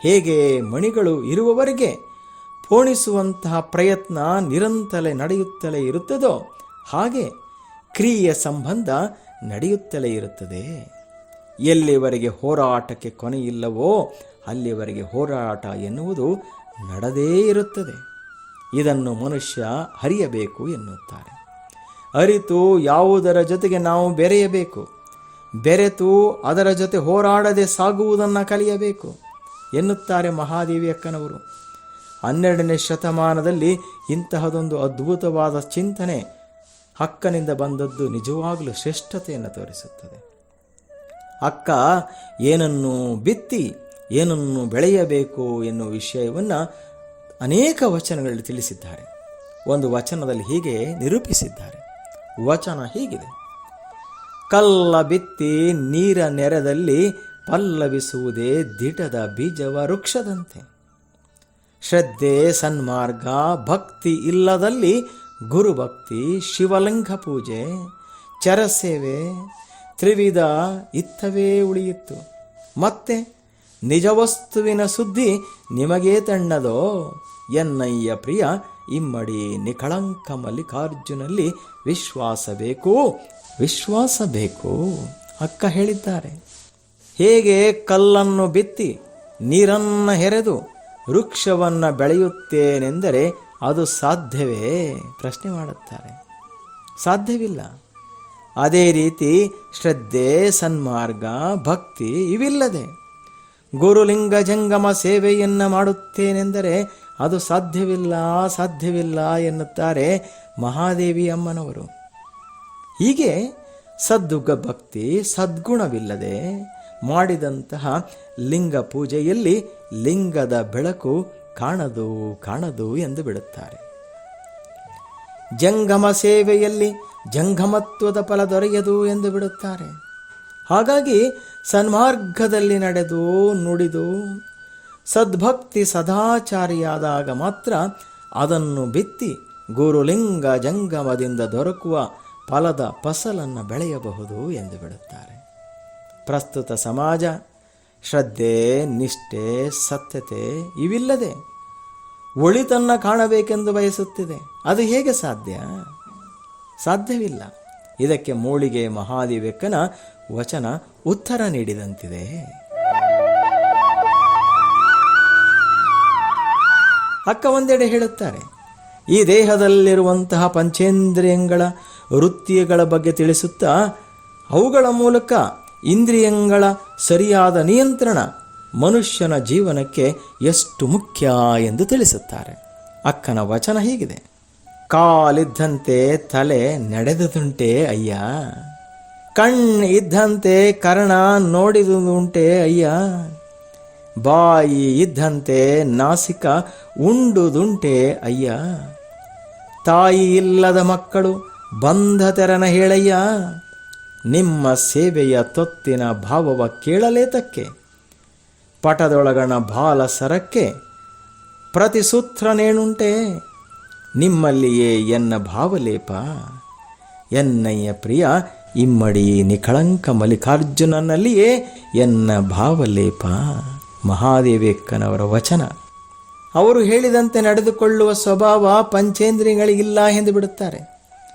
ಹೇಗೆ ಮಣಿಗಳು ಇರುವವರೆಗೆ ಪೋಣಿಸುವಂತಹ ಪ್ರಯತ್ನ ನಿರಂತರ ನಡೆಯುತ್ತಲೇ ಇರುತ್ತದೋ, ಹಾಗೆ ಕ್ರಿಯೆಯ ಸಂಬಂಧ ನಡೆಯುತ್ತಲೇ ಇರುತ್ತದೆ. ಎಲ್ಲಿವರೆಗೆ ಹೋರಾಟಕ್ಕೆ ಕೊನೆಯಿಲ್ಲವೋ, ಅಲ್ಲಿವರೆಗೆ ಹೋರಾಟ ಎನ್ನುವುದು ನಡೆದೇ ಇರುತ್ತದೆ. ಇದನ್ನು ಮನುಷ್ಯ ಹರಿಯಬೇಕು ಎನ್ನುತ್ತಾರೆ. ಅರಿತು ಯಾವುದರ ಜೊತೆಗೆ ನಾವು ಬೆರೆಯಬೇಕು. ಬೆರೆತು ಅದರ ಜೊತೆ ಹೋರಾಡದೆ ಸಾಗುವುದನ್ನು ಕಲಿಯಬೇಕು ಎನ್ನುತ್ತಾರೆ ಮಹಾದೇವಿ ಅಕ್ಕನವರು. ಹನ್ನೆರಡನೇ ಶತಮಾನದಲ್ಲಿ ಇಂತಹದೊಂದು ಅದ್ಭುತವಾದ ಚಿಂತನೆ ಅಕ್ಕನಿಂದ ಬಂದದ್ದು ನಿಜವಾಗಲೂ ಶ್ರೇಷ್ಠತೆಯನ್ನು ತೋರಿಸುತ್ತದೆ. ಅಕ್ಕ, ಏನನ್ನು ಬಿತ್ತಿ, ಏನನ್ನು ಬೆಳೆಯಬೇಕು ಎನ್ನುವ ವಿಷಯವನ್ನು ಅನೇಕ ವಚನಗಳಲ್ಲಿ ತಿಳಿಸಿದ್ದಾರೆ. ಒಂದು ವಚನದಲ್ಲಿ ಹೀಗೆ ನಿರೂಪಿಸಿದ್ದಾರೆ. ವಚನ ಹೀಗಿದೆ. ಕಲ್ಲ ಬಿತ್ತಿ ನೀರ ನೆರದಲ್ಲಿ ಪಲ್ಲವಿಸುವುದೇ ದಿಟದ ಬೀಜವ ವೃಕ್ಷದಂತೆ. ಶ್ರದ್ಧೆ ಸನ್ಮಾರ್ಗ ಭಕ್ತಿ ಇಲ್ಲದಲ್ಲಿ ಗುರುಭಕ್ತಿ ಶಿವಲಿಂಗ ಪೂಜೆ ಚರಸೇವೆ ತ್ರಿವಿಧ ಇತ್ತವೇ ಉಳಿಯಿತು. ಮತ್ತೆ ನಿಜವಸ್ತುವಿನ ಸುದ್ದಿ ನಿಮಗೇ ತಣ್ಣದೋ? ಎನ್ನಯ್ಯ ಪ್ರಿಯ, ಇಮ್ಮಡಿ ನಿಕಳಂಕ ಮಲ್ಲಿಕಾರ್ಜುನಲ್ಲಿ ವಿಶ್ವಾಸ ಬೇಕು ವಿಶ್ವಾಸ ಬೇಕು ಅಕ್ಕ ಹೇಳಿದ್ದಾರೆ. ಹೇಗೆ ಕಲ್ಲನ್ನು ಬಿತ್ತಿ ನೀರನ್ನು ಹೆರೆದು ವೃಕ್ಷವನ್ನು ಬೆಳೆಯುತ್ತೇನೆಂದರೆ ಅದು ಸಾಧ್ಯವೇ? ಪ್ರಶ್ನೆ ಮಾಡುತ್ತಾರೆ. ಸಾಧ್ಯವಿಲ್ಲ. ಅದೇ ರೀತಿ ಶ್ರದ್ಧೆ, ಸನ್ಮಾರ್ಗ, ಭಕ್ತಿ ಇವಿಲ್ಲದೆ ಗುರುಲಿಂಗ ಜಂಗಮ ಸೇವೆಯನ್ನು ಮಾಡುತ್ತೇನೆಂದರೆ ಅದು ಸಾಧ್ಯವಿಲ್ಲ ಸಾಧ್ಯವಿಲ್ಲ ಎನ್ನುತ್ತಾರೆ ಮಹಾದೇವಿ ಅಮ್ಮನವರು. ಹೀಗೆ ಸದ್ದುಗ ಭಕ್ತಿ, ಸದ್ಗುಣವಿಲ್ಲದೆ ಮಾಡಿದಂತಹ ಲಿಂಗ ಪೂಜೆಯಲ್ಲಿ ಲಿಂಗದ ಬೆಳಕು ಕಾಣದು ಕಾಣದು ಎಂದು ಬಿಡುತ್ತಾರೆ. ಜಂಗಮ ಸೇವೆಯಲ್ಲಿ ಜಂಗಮತ್ವದ ಫಲ ದೊರೆಯದು ಎಂದು ಬಿಡುತ್ತಾರೆ. ಹಾಗಾಗಿ ಸನ್ಮಾರ್ಗದಲ್ಲಿ ನಡೆದು, ನುಡಿದು ಸದ್ಭಕ್ತಿ ಸದಾಚಾರಿಯಾದಾಗ ಮಾತ್ರ ಅದನ್ನು ಬಿತ್ತಿ ಗುರುಲಿಂಗ ಜಂಗಮದಿಂದ ದೊರಕುವ ಫಲದ ಫಸಲನ್ನು ಬೆಳೆಯಬಹುದು ಎಂದು ಬಿಡುತ್ತಾರೆ. ಪ್ರಸ್ತುತ ಸಮಾಜ, ಶ್ರದ್ಧೆ, ನಿಷ್ಠೆ, ಸತ್ಯತೆ ಇವಿಲ್ಲದೆ ಒಳಿತನ್ನ ಕಾಣಬೇಕೆಂದು ಬಯಸುತ್ತಿದೆ. ಅದು ಹೇಗೆ ಸಾಧ್ಯ? ಸಾಧ್ಯವಿಲ್ಲ. ಇದಕ್ಕೆ ಮೂಳಿಗೆ ಮಹಾದಿವೆಕ್ಕನ ವಚನ ಉತ್ತರ ನೀಡಿದಂತಿದೆ. ಅಕ್ಕ ಒಂದೆಡೆ ಹೇಳುತ್ತಾರೆ, ಈ ದೇಹದಲ್ಲಿರುವಂತಹ ಪಂಚೇಂದ್ರಿಯಗಳ ವೃತ್ತಿಗಳ ಬಗ್ಗೆ ತಿಳಿಸುತ್ತಾ, ಅವುಗಳ ಮೂಲಕ ಇಂದ್ರಿಯಗಳ ಸರಿಯಾದ ನಿಯಂತ್ರಣ ಮನುಷ್ಯನ ಜೀವನಕ್ಕೆ ಎಷ್ಟು ಮುಖ್ಯ ಎಂದು ತಿಳಿಸುತ್ತಾರೆ. ಅಕ್ಕನ ವಚನ ಹೀಗಿದೆ, ಕಾಲಿದ್ದಂತೆ ತಲೆ ನಡೆದುದುಂಟೆ ಅಯ್ಯ ಕಣ್ ಇದ್ದಂತೆ ಕರ್ಣ ನೋಡಿದುದುಂಟೆ ಅಯ್ಯ ಬಾಯಿ ಇದ್ದಂತೆ ನಾಸಿಕ ಉಂಡುದುಂಟೆ ಅಯ್ಯ. ತಾಯಿ ಇಲ್ಲದ ಮಕ್ಕಳು ಬಂಧ ತೆರನ ಹೇಳಯ್ಯ. ನಿಮ್ಮ ಸೇವೆಯ ತೊತ್ತಿನ ಭಾವವ ಕೇಳಲೇತಕ್ಕೆ. ಪಟದೊಳಗಣ ಬಾಲ ಸರಕ್ಕೆ ಪ್ರತಿ ಸೂತ್ರನೇನುಂಟೆ ನಿಮ್ಮಲ್ಲಿಯೇ ಎನ್ನ ಭಾವಲೇಪ. ಎನ್ನಯ್ಯ ಪ್ರಿಯ, ಇಮ್ಮಡಿ ನಿಖಳಂಕ ಮಲ್ಲಿಕಾರ್ಜುನನಲ್ಲಿಯೇ ಎನ್ನ ಭಾವಲೇಪ. ಮಹಾದೇವೇಕ್ಕನವರ ವಚನ. ಅವರು ಹೇಳಿದಂತೆ ನಡೆದುಕೊಳ್ಳುವ ಸ್ವಭಾವ ಪಂಚೇಂದ್ರಿಯಗಳಿಗಿಲ್ಲ ಎಂದು ಬಿಡುತ್ತಾರೆ.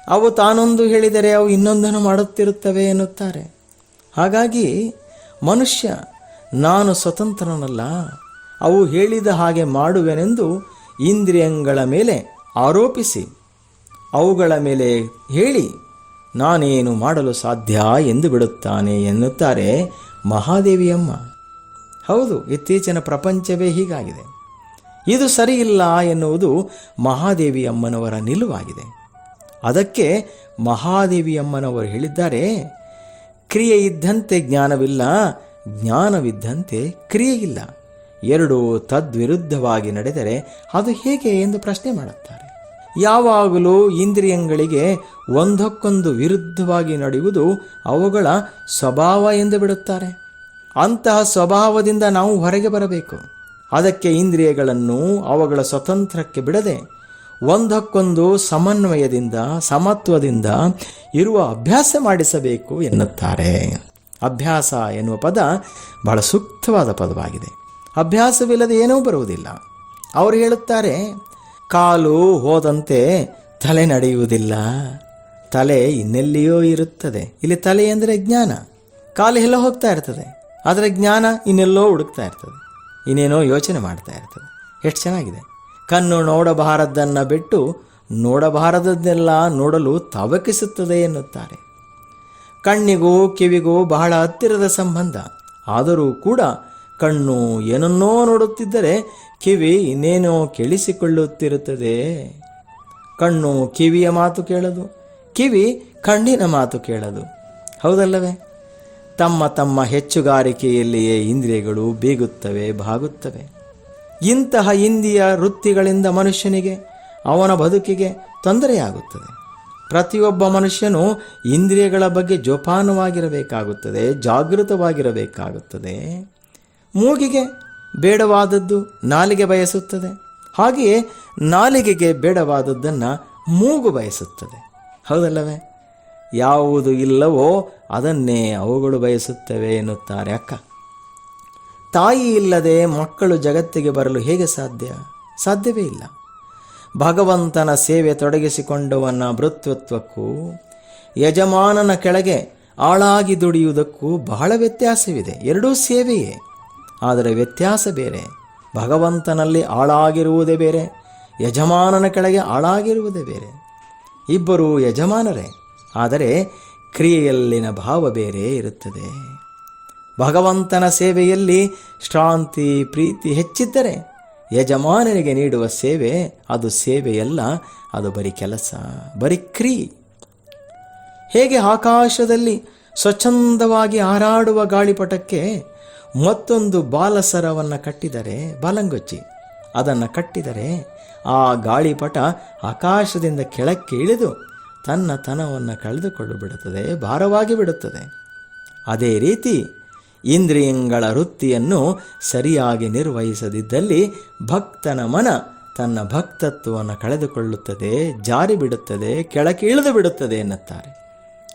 ಅವು ತಾನೊಂದು ಹೇಳಿದರೆ ಅವು ಇನ್ನೊಂದನ್ನು ಮಾಡುತ್ತಿರುತ್ತವೆ ಎನ್ನುತ್ತಾರೆ. ಹಾಗಾಗಿ ಮನುಷ್ಯ ನಾನು ಸ್ವತಂತ್ರನಲ್ಲ, ಅವು ಹೇಳಿದ ಹಾಗೆ ಮಾಡುವೆನೆಂದು ಇಂದ್ರಿಯಗಳ ಮೇಲೆ ಆರೋಪಿಸಿ, ಅವುಗಳ ಮೇಲೆ ಹೇಳಿ, ನಾನೇನು ಮಾಡಲು ಸಾಧ್ಯ ಎಂದು ಬಿಡುತ್ತಾನೆ ಎನ್ನುತ್ತಾರೆ ಮಹಾದೇವಿಯಮ್ಮ. ಹೌದು, ಇತ್ತೀಚಿನ ಪ್ರಪಂಚವೇ ಹೀಗಾಗಿದೆ. ಇದು ಸರಿಯಿಲ್ಲ ಎನ್ನುವುದು ಮಹಾದೇವಿ ಅಮ್ಮನವರ ನಿಲುವಾಗಿದೆ. ಅದಕ್ಕೆ ಮಹಾದೇವಿ ಅಮ್ಮನವರು ಹೇಳಿದ್ದಾರೆ, ಕ್ರಿಯೆ ಇದ್ದಂತೆ ಜ್ಞಾನವಿಲ್ಲ, ಜ್ಞಾನವಿದ್ದಂತೆ ಕ್ರಿಯೆ ಇಲ್ಲ ಎರಡೂ ತದ್ವಿರುದ್ಧವಾಗಿ ನಡೆದರೆ ಅದು ಹೇಗೆ ಎಂದು ಪ್ರಶ್ನೆ ಮಾಡುತ್ತಾರೆ. ಯಾವಾಗಲೂ ಇಂದ್ರಿಯಗಳಿಗೆ ಒಂದಕ್ಕೊಂದು ವಿರುದ್ಧವಾಗಿ ನಡೆಯುವುದು ಅವುಗಳ ಸ್ವಭಾವ ಎಂದು ಬಿಡುತ್ತಾರೆ. ಅಂತಹ ಸ್ವಭಾವದಿಂದ ನಾವು ಹೊರಗೆ ಬರಬೇಕು. ಅದಕ್ಕೆ ಇಂದ್ರಿಯಗಳನ್ನು ಅವುಗಳ ಸ್ವತಂತ್ರಕ್ಕೆ ಬಿಡದೆ ಒಂದಕ್ಕೊಂದು ಸಮನ್ವಯದಿಂದ, ಸಮತ್ವದಿಂದ ಇರುವ ಅಭ್ಯಾಸ ಮಾಡಿಸಬೇಕು ಎನ್ನುತ್ತಾರೆ. ಅಭ್ಯಾಸ ಎನ್ನುವ ಪದ ಬಹಳ ಸೂಕ್ತವಾದ ಪದವಾಗಿದೆ. ಅಭ್ಯಾಸವಿಲ್ಲದೆ ಏನೂ ಬರುವುದಿಲ್ಲ. ಅವರು ಹೇಳುತ್ತಾರೆ, ಕಾಲು ಹೋದಂತೆ ತಲೆ ನಡೆಯುವುದಿಲ್ಲ. ತಲೆ ಇನ್ನೆಲ್ಲಿಯೋ ಇರುತ್ತದೆ. ಇಲ್ಲಿ ತಲೆ ಅಂದರೆ ಜ್ಞಾನ. ಕಾಲು ಎಲ್ಲ ಹೋಗ್ತಾ ಇರ್ತದೆ. ಆದರೆ ಜ್ಞಾನ ಇನ್ನೆಲ್ಲೋ ಹುಡುಕ್ತಾ ಇರ್ತದೆ. ಇನ್ನೇನೋ ಯೋಚನೆ ಮಾಡ್ತಾ ಇರ್ತದೆ. ಎಷ್ಟು ಚೆನ್ನಾಗಿದೆ. ಕಣ್ಣು ನೋಡಬಾರದ್ದನ್ನು ಬಿಟ್ಟು ನೋಡಬಾರದನ್ನೆಲ್ಲ ನೋಡಲು ತವಕಿಸುತ್ತದೆ ಎನ್ನುತ್ತಾರೆ. ಕಣ್ಣಿಗೂ ಕಿವಿಗೂ ಬಹಳ ಹತ್ತಿರದ ಸಂಬಂಧ. ಆದರೂ ಕೂಡ ಕಣ್ಣು ಏನನ್ನೋ ನೋಡುತ್ತಿದ್ದರೆ ಕಿವಿ ಇನ್ನೇನೋ ಕೇಳಿಸಿಕೊಳ್ಳುತ್ತಿರುತ್ತದೆ. ಕಣ್ಣು ಕಿವಿಯ ಮಾತು ಕೇಳದು, ಕಿವಿ ಕಣ್ಣಿನ ಮಾತು ಕೇಳದು. ಹೌದಲ್ಲವೇ? ತಮ್ಮ ತಮ್ಮ ಹೆಚ್ಚುಗಾರಿಕೆಯಲ್ಲಿಯೇ ಇಂದ್ರಿಯಗಳು ಬೀಗುತ್ತವೆ, ಬಾಗುತ್ತವೆ. ಇಂತಹ ಇಂದಿಯ ವೃತ್ತಿಗಳಿಂದ ಮನುಷ್ಯನಿಗೆ, ಅವನ ಬದುಕಿಗೆ ತೊಂದರೆಯಾಗುತ್ತದೆ. ಪ್ರತಿಯೊಬ್ಬ ಮನುಷ್ಯನು ಇಂದ್ರಿಯಗಳ ಬಗ್ಗೆ ಜೋಪಾನವಾಗಿರಬೇಕಾಗುತ್ತದೆ, ಜಾಗೃತವಾಗಿರಬೇಕಾಗುತ್ತದೆ. ಮೂಗಿಗೆ ಬೇಡವಾದದ್ದು ನಾಲಿಗೆ ಬಯಸುತ್ತದೆ. ಹಾಗೆಯೇ ನಾಲಿಗೆಗೆ ಬೇಡವಾದದ್ದನ್ನು ಮೂಗು ಬಯಸುತ್ತದೆ. ಹೌದಲ್ಲವೇ? ಯಾವುದು ಇಲ್ಲವೋ ಅದನ್ನೇ ಅವುಗಳು ಬಯಸುತ್ತವೆ ಎನ್ನುತ್ತಾರೆ ಅಕ್ಕ. ತಾಯಿ ಇಲ್ಲದೆ ಮಕ್ಕಳು ಜಗತ್ತಿಗೆ ಬರಲು ಹೇಗೆ ಸಾಧ್ಯ? ಸಾಧ್ಯವೇ ಇಲ್ಲ. ಭಗವಂತನ ಸೇವೆ ತೊಡಗಿಸಿಕೊಂಡವನ ಭೃತ್ವತ್ವಕ್ಕೂ, ಯಜಮಾನನ ಕೆಳಗೆ ಆಳಾಗಿ ದುಡಿಯುವುದಕ್ಕೂ ಬಹಳ ವ್ಯತ್ಯಾಸವಿದೆ. ಎರಡೂ ಸೇವೆಯೇ. ಆದರೆ ವ್ಯತ್ಯಾಸ ಬೇರೆ. ಭಗವಂತನಲ್ಲಿ ಆಳಾಗಿರುವುದೇ ಬೇರೆ. ಯಜಮಾನನ ಕೆಳಗೆ ಆಳಾಗಿರುವುದೇ ಬೇರೆ. ಇಬ್ಬರು ಯಜಮಾನರೇ. ಆದರೆ ಕ್ರಿಯೆಯಲ್ಲಿನ ಭಾವ ಬೇರೆ ಇರುತ್ತದೆ. ಭಗವಂತನ ಸೇವೆಯಲ್ಲಿ ಶ್ರಾಂತಿ ಪ್ರೀತಿ ಹೆಚ್ಚಿದ್ದರೆ ಯಜಮಾನನಿಗೆ ನೀಡುವ ಸೇವೆ ಅದು ಸೇವೆಯಲ್ಲ, ಅದು ಬರೀ ಕೆಲಸ, ಬರೀ ಕ್ರೀ. ಹೇಗೆ ಆಕಾಶದಲ್ಲಿ ಸ್ವಚ್ಛಂದವಾಗಿ ಹಾರಾಡುವ ಗಾಳಿಪಟಕ್ಕೆ ಮತ್ತೊಂದು ಬಾಲಸರವನ್ನು ಕಟ್ಟಿದರೆ ಬಾಲಂಗೊಚ್ಚಿ ಅದನ್ನು ಕಟ್ಟಿದರೆ ಆ ಗಾಳಿಪಟ ಆಕಾಶದಿಂದ ಕೆಳಕ್ಕೆ ಇಳಿದು ತನ್ನ ತನವನ್ನು ಕಳೆದುಕೊಂಡು ಬಿಡುತ್ತದೆ ಭಾರವಾಗಿ ಬಿಡುತ್ತದೆ. ಅದೇ ರೀತಿ ಇಂದ್ರಿಯಗಳ ವೃತ್ತಿಯನ್ನು ಸರಿಯಾಗಿ ನಿರ್ವಹಿಸದಿದ್ದಲ್ಲಿ ಭಕ್ತನ ಮನ ತನ್ನ ಭಕ್ತತ್ವವನ್ನು ಕಳೆದುಕೊಳ್ಳುತ್ತದೆ ಜಾರಿ ಬಿಡುತ್ತದೆ ಕೆಳಕ್ಕೆ ಇಳಿದು ಬಿಡುತ್ತದೆ ಎನ್ನುತ್ತಾರೆ.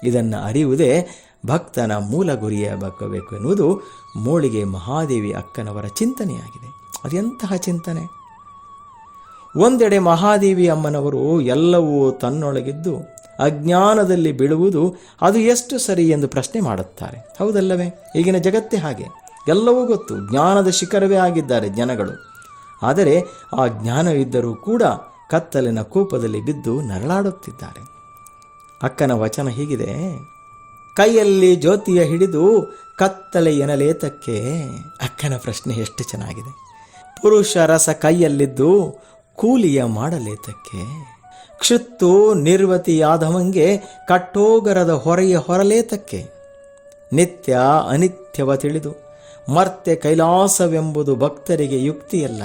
ಇದನ್ನು ಅರಿಯುವುದೇ ಭಕ್ತನ ಮೂಲ ಗುರಿಯ ಗುರಿಯಾಗಬೇಕು ಎನ್ನುವುದು ಮೂಳಿಗೆ ಮಹಾದೇವಿ ಅಕ್ಕನವರ ಚಿಂತನೆಯಾಗಿದೆ. ಅದೆಂತಹ ಚಿಂತನೆ. ಒಂದೆಡೆ ಮಹಾದೇವಿ ಅಮ್ಮನವರು ಎಲ್ಲವೂ ತನ್ನೊಳಗಿದ್ದು ಅಜ್ಞಾನದಲ್ಲಿ ಬೀಳುವುದು ಅದು ಎಷ್ಟು ಸರಿ ಎಂದು ಪ್ರಶ್ನೆ ಮಾಡುತ್ತಾರೆ. ಹೌದಲ್ಲವೇ? ಈಗಿನ ಜಗತ್ತೇ ಹಾಗೆ. ಎಲ್ಲವೂ ಗೊತ್ತು. ಜ್ಞಾನದ ಶಿಖರವೇ ಆಗಿದ್ದಾರೆ ಜನಗಳು. ಆದರೆ ಆ ಜ್ಞಾನವಿದ್ದರೂ ಕೂಡ ಕತ್ತಲಿನ ಕೂಪದಲ್ಲಿ ಬಿದ್ದು ನರಳಾಡುತ್ತಿದ್ದಾರೆ. ಅಕ್ಕನ ವಚನ ಹೀಗಿದೆ. ಕೈಯಲ್ಲಿ ಜ್ಯೋತಿಯ ಹಿಡಿದು ಕತ್ತಲೆ ಎನಲೇತಕ್ಕೆ ಅಕ್ಕನ ಪ್ರಶ್ನೆ ಎಷ್ಟು ಚೆನ್ನಾಗಿದೆ. ಪುರುಷ ರಸ ಕೈಯಲ್ಲಿದ್ದು ಕೂಲಿಯ ಮಾಡಲೇತಕ್ಕೆ ಕ್ಷುತ್ತು ನಿರ್ವತಿಯಾದವಂಗೆ ಕಟ್ಟೋಗರದ ಹೊರೆಯ ಹೊರಲೇತಕ್ಕೆ ನಿತ್ಯ ಅನಿತ್ಯವ ತಿಳಿದು ಮರ್ತೆ ಕೈಲಾಸವೆಂಬುದು ಭಕ್ತರಿಗೆ ಯುಕ್ತಿಯಲ್ಲ.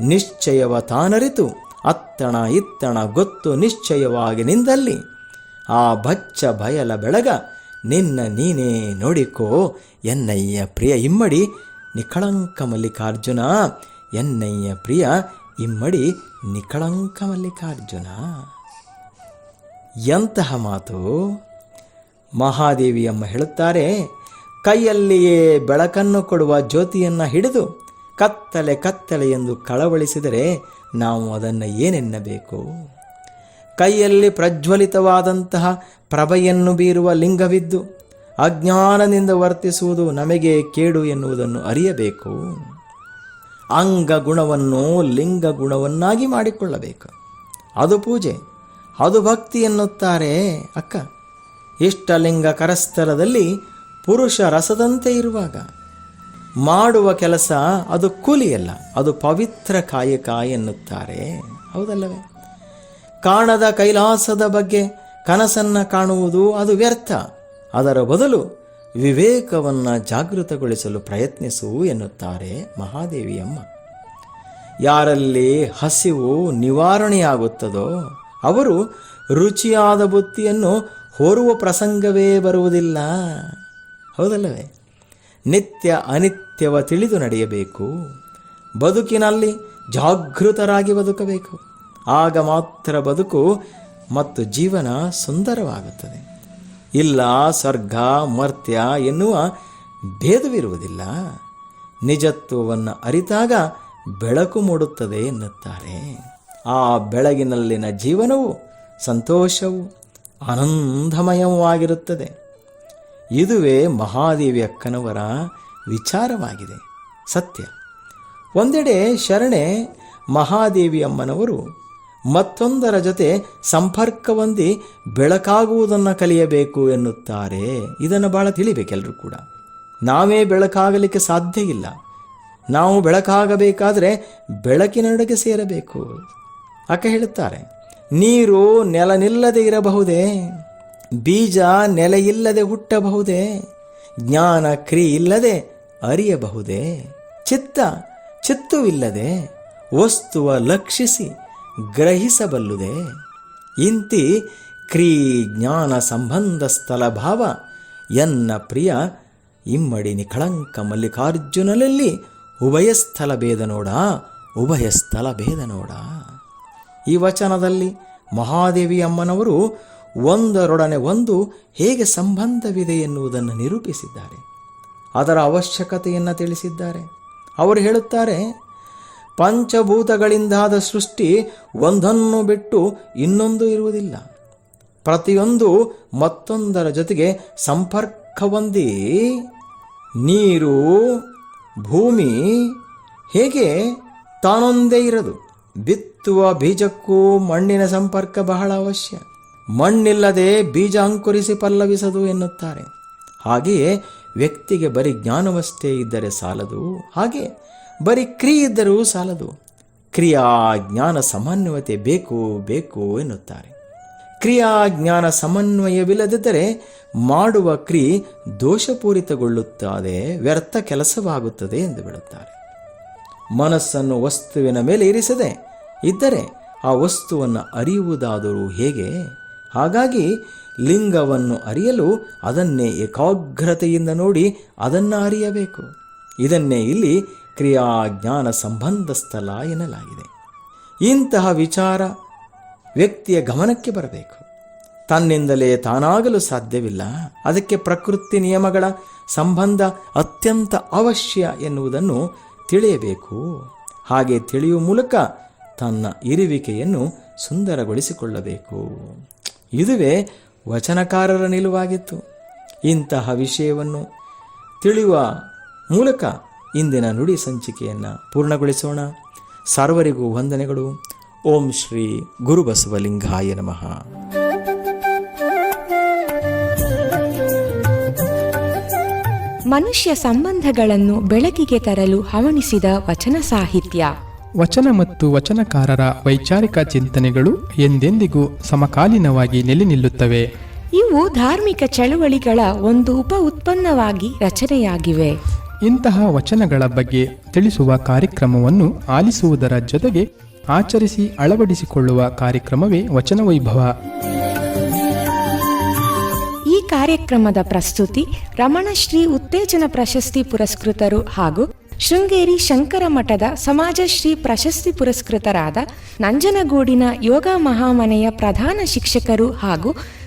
ನಿಶ್ಚಯವ ತಾನರಿತು, ಅತ್ತಣ ಇತ್ತಣ ಗೊತ್ತು ನಿಶ್ಚಯವಾಗಿ ನಿಂದಲ್ಲಿ. ಆ ಬಚ್ಚ ಬಯಲ ಬೆಳಗ ನಿನ್ನ ನೀನೇ ನೋಡಿಕೋ, ಎನ್ನಯ್ಯ ಪ್ರಿಯ ಇಮ್ಮಡಿ ನಿಖಳಂಕ ಮಲ್ಲಿಕಾರ್ಜುನ, ಎನ್ನಯ್ಯ ಪ್ರಿಯ ಇಮ್ಮಡಿ ನಿಕಳಂಕ ಮಲ್ಲಿಕಾರ್ಜುನ. ಎಂತಹ ಮಾತು? ಮಹಾದೇವಿಯಮ್ಮ ಹೇಳುತ್ತಾರೆ, ಕೈಯಲ್ಲಿಯೇ ಬೆಳಕನ್ನು ಕೊಡುವ ಜ್ಯೋತಿಯನ್ನು ಹಿಡಿದು ಕತ್ತಲೆ ಕತ್ತಲೆ ಎಂದು ಕಳವಳಿಸಿದರೆ ನಾವು ಅದನ್ನು ಏನೆನ್ನಬೇಕು? ಕೈಯಲ್ಲಿ ಪ್ರಜ್ವಲಿತವಾದಂತಹ ಪ್ರಭೆಯನ್ನು ಬೀರುವ ಲಿಂಗವಿದ್ದು ಅಜ್ಞಾನದಿಂದ ವರ್ತಿಸುವುದು ನಮಗೆ ಕೇಡು ಎನ್ನುವುದನ್ನು ಅರಿಯಬೇಕು. ಅಂಗ ಗುಣವನ್ನು ಲಿಂಗ ಗುಣವನ್ನಾಗಿ ಮಾಡಿಕೊಳ್ಳಬೇಕು. ಅದು ಪೂಜೆ. ಅದು ಭಕ್ತಿ ಎನ್ನುತ್ತಾರೆ ಅಕ್ಕ. ಇಷ್ಟಲಿಂಗ ಕರಸ್ಥಲದಲ್ಲಿ ಪುರುಷ ರಸದಂತೆ ಇರುವಾಗ. ಮಾಡುವ ಕೆಲಸ ಅದು ಕೂಲಿಯಲ್ಲ, ಅದು ಪವಿತ್ರ ಕಾಯಕ ಎನ್ನುತ್ತಾರೆ. ಹೌದಲ್ಲವೇ? ಕಾಣದ ಕೈಲಾಸದ ಬಗ್ಗೆ ಕನಸನ್ನು ಕಾಣುವುದು ಅದು ವ್ಯರ್ಥ. ಅದರ ಬದಲು ವಿವೇಕವನ್ನು ಜಾಗೃತಗೊಳಿಸಲು ಪ್ರಯತ್ನಿಸು ಎನ್ನುತ್ತಾರೆ ಮಹಾದೇವಿಯಮ್ಮ. ಯಾರಲ್ಲಿ ಹಸಿವು ನಿವಾರಣೆಯಾಗುತ್ತದೋ, ಅವರು ರುಚಿಯಾದ ಬುತ್ತಿಯನ್ನು ಹೊರುವ ಪ್ರಸಂಗವೇ ಬರುವುದಿಲ್ಲ. ಹೌದಲ್ಲವೇ? ನಿತ್ಯ ಅನಿತ್ಯವ ತಿಳಿದು ನಡೆಯಬೇಕು. ಬದುಕಿನಲ್ಲಿ ಜಾಗೃತರಾಗಿ ಬದುಕಬೇಕು. ಆಗ ಮಾತ್ರ ಬದುಕು ಮತ್ತು ಜೀವನ ಸುಂದರವಾಗುತ್ತದೆ. ಇಲ್ಲ ಸರ್ಗ ಮರ್ತ್ಯ ಎನ್ನುವ ಭೇದವಿರುವುದಿಲ್ಲ. ನಿಜತ್ವವನ್ನು ಅರಿತಾಗ ಬೆಳಕು ಮೂಡುತ್ತದೆ ಎನ್ನುತ್ತಾರೆ. ಆ ಬೆಳಗಿನಲ್ಲಿನ ಜೀವನವು ಸಂತೋಷವು ಆನಂದಮಯವಾಗಿರುತ್ತದೆ ಇದುವೇ ಮಹಾದೇವಿ ಅಕ್ಕನವರ ವಿಚಾರವಾಗಿದೆ. ಸತ್ಯ. ಒಂದೆಡೆ ಶರಣೆ ಮಹಾದೇವಿ ಅಮ್ಮನವರು ಮತ್ತೊಂದರ ಜೊತೆ ಸಂಪರ್ಕ ಹೊಂದಿ ಬೆಳಕಾಗುವುದನ್ನು ಕಲಿಯಬೇಕು ಎನ್ನುತ್ತಾರೆ. ಇದನ್ನು ಬಹಳ ತಿಳಿಬೇಕೆಲ್ಲರೂ ಕೂಡ. ನಾವೇ ಬೆಳಕಾಗಲಿಕ್ಕೆ ಸಾಧ್ಯ ಇಲ್ಲ. ನಾವು ಬೆಳಕಾಗಬೇಕಾದರೆ ಬೆಳಕಿನೊಡಗೆ ಸೇರಬೇಕು. ಅಕ್ಕ ಹೇಳುತ್ತಾರೆ, ನೀರು ನೆಲನಿಲ್ಲದೆ ಇರಬಹುದೇ? ಬೀಜ ನೆಲೆಯಿಲ್ಲದೆ ಹುಟ್ಟಬಹುದೇ? ಜ್ಞಾನ ಕ್ರಿಯಿಲ್ಲದೆ ಅರಿಯಬಹುದೇ? ಚಿತ್ತ ಚಿತ್ತುವಿಲ್ಲದೆ ವಸ್ತುವ ಲಕ್ಷಿಸಿ ಗ್ರಹಿಸಬಲ್ಲುದೆ. ಇಂತಿ ಕ್ರೀ ಜ್ಞಾನ ಸಂಬಂಧ ಸ್ಥಳ ಭಾವ ಎನ್ನ ಪ್ರಿಯ ಇಮ್ಮಡಿ ನಿಖಳಂಕ ಮಲ್ಲಿಕಾರ್ಜುನಲಲ್ಲಿ ಉಭಯ ಸ್ಥಳ ಭೇದ ನೋಡ, ಉಭಯ ಸ್ಥಳ ಭೇದ ನೋಡ. ಈ ವಚನದಲ್ಲಿ ಮಹಾದೇವಿ ಅಮ್ಮನವರು ಒಂದರೊಡನೆ ಒಂದು ಹೇಗೆ ಸಂಬಂಧವಿದೆ ಎನ್ನುವುದನ್ನು ನಿರೂಪಿಸಿದ್ದಾರೆ. ಅದರ ಅವಶ್ಯಕತೆಯನ್ನು ತಿಳಿಸಿದ್ದಾರೆ. ಅವರು ಹೇಳುತ್ತಾರೆ ಪಂಚಭೂತಗಳಿಂದಾದ ಸೃಷ್ಟಿ ಒಂದನ್ನು ಬಿಟ್ಟು ಇನ್ನೊಂದು ಇರುವುದಿಲ್ಲ. ಪ್ರತಿಯೊಂದು ಮತ್ತೊಂದರ ಜೊತೆಗೆ ಸಂಪರ್ಕ ಹೊಂದಿ ನೀರು, ಭೂಮಿ, ಹೇಗೆ? ತಾನೊಂದೇ ಇರದು. ಬಿತ್ತುವ ಬೀಜಕ್ಕೂ ಮಣ್ಣಿನ ಸಂಪರ್ಕ ಬಹಳ ಅವಶ್ಯ. ಮಣ್ಣಿಲ್ಲದೆ ಬೀಜ ಅಂಕುರಿಸಿ ಪಲ್ಲವಿಸದು ಎನ್ನುತ್ತಾರೆ. ಹಾಗೆಯೇ ವ್ಯಕ್ತಿಗೆ ಬರೀ ಜ್ಞಾನವಷ್ಟೇ ಇದ್ದರೆ ಸಾಲದು. ಹಾಗೆ ಬರೀ ಕ್ರಿಯೆ ಇದ್ದರೂ ಸಾಲದು. ಕ್ರಿಯಾ ಜ್ಞಾನ ಸಮನ್ವಯತೆ ಬೇಕು ಬೇಕು ಎನ್ನುತ್ತಾರೆ. ಕ್ರಿಯಾ ಜ್ಞಾನ ಸಮನ್ವಯವಿಲ್ಲದಿದ್ದರೆ ಮಾಡುವ ಕ್ರಿ ದೋಷಪೂರಿತಗೊಳ್ಳುತ್ತದೆ, ವ್ಯರ್ಥ ಕೆಲಸವಾಗುತ್ತದೆ ಎಂದು ಬಿಡುತ್ತಾರೆ ಮನಸ್ಸನ್ನು ವಸ್ತುವಿನ ಮೇಲೆ ಇರಿಸದೆ ಇದ್ದರೆ ಆ ವಸ್ತುವನ್ನು ಅರಿಯುವುದಾದರೂ ಹೇಗೆ? ಹಾಗಾಗಿ ಲಿಂಗವನ್ನು ಅರಿಯಲು ಅದನ್ನೇ ಏಕಾಗ್ರತೆಯಿಂದ ನೋಡಿ ಅದನ್ನು ಅರಿಯಬೇಕು. ಇದನ್ನೇ ಇಲ್ಲಿ ಕ್ರಿಯಾ ಜ್ಞಾನ ಸಂಬಂಧ ಸ್ಥಳ ಎನ್ನಲಾಗಿದೆ. ಇಂತಹ ವಿಚಾರ ವ್ಯಕ್ತಿಯ ಗಮನಕ್ಕೆ ಬರಬೇಕು. ತನ್ನಿಂದಲೇ ತಾನಾಗಲು ಸಾಧ್ಯವಿಲ್ಲ. ಅದಕ್ಕೆ ಪ್ರಕೃತಿ ನಿಯಮಗಳ ಸಂಬಂಧ ಅತ್ಯಂತ ಅವಶ್ಯ ಎನ್ನುವುದನ್ನು ತಿಳಿಯಬೇಕು. ಹಾಗೆ ತಿಳಿಯುವ ಮೂಲಕ ತನ್ನ ಇರುವಿಕೆಯನ್ನು ಸುಂದರಗೊಳಿಸಿಕೊಳ್ಳಬೇಕು. ಇದುವೇ ವಚನಕಾರರ ನಿಲುವಾಗಿತ್ತು. ಇಂತಹ ವಿಷಯವನ್ನು ತಿಳಿಯುವ ಮೂಲಕ ಇಂದಿನ ನುಡಿ ಸಂಚಿಕೆಯನ್ನು ಪೂರ್ಣಗೊಳಿಸೋಣ. ಸರ್ವರಿಗೂ ವಂದನೆಗಳು. ಓಂ ಶ್ರೀ ಗುರುಬಸವಲಿಂಗಾಯ ನಮಃ. ಮನುಷ್ಯ ಸಂಬಂಧಗಳನ್ನು ಬೆಳಕಿಗೆ ತರಲು ಹವಣಿಸಿದ ವಚನ ಸಾಹಿತ್ಯ. ವಚನ ಮತ್ತು ವಚನಕಾರರ ವೈಚಾರಿಕ ಚಿಂತನೆಗಳು ಎಂದೆಂದಿಗೂ ಸಮಕಾಲೀನವಾಗಿ ನೆಲೆ ನಿಲ್ಲುತ್ತವೆ. ಇವು ಧಾರ್ಮಿಕ ಚಳುವಳಿಗಳ ಒಂದು ಉಪ ಉತ್ಪನ್ನವಾಗಿ ರಚನೆಯಾಗಿವೆ. ಇಂತಹ ವಚನಗಳ ಬಗ್ಗೆ ತಿಳಿಸುವ ಕಾರ್ಯಕ್ರಮವನ್ನು ಆಲಿಸುವುದರ ಜೊತೆಗೆ ಆಚರಿಸಿ ಅಳವಡಿಸಿಕೊಳ್ಳುವ ಕಾರ್ಯಕ್ರಮವೇ ವಚನ ವೈಭವ ಈ ಕಾರ್ಯಕ್ರಮದ ಪ್ರಸ್ತುತಿ ರಮಣಶ್ರೀ ಉತ್ತೇಜನ ಪ್ರಶಸ್ತಿ ಪುರಸ್ಕೃತರು ಹಾಗೂ ಶೃಂಗೇರಿ ಶಂಕರ ಮಠದ ಸಮಾಜಶ್ರೀ ಪ್ರಶಸ್ತಿ ಪುರಸ್ಕೃತರಾದ ನಂಜನಗೂಡಿನ ಯೋಗ ಮಹಾಮನೆಯ ಪ್ರಧಾನ ಶಿಕ್ಷಕರು ಹಾಗೂ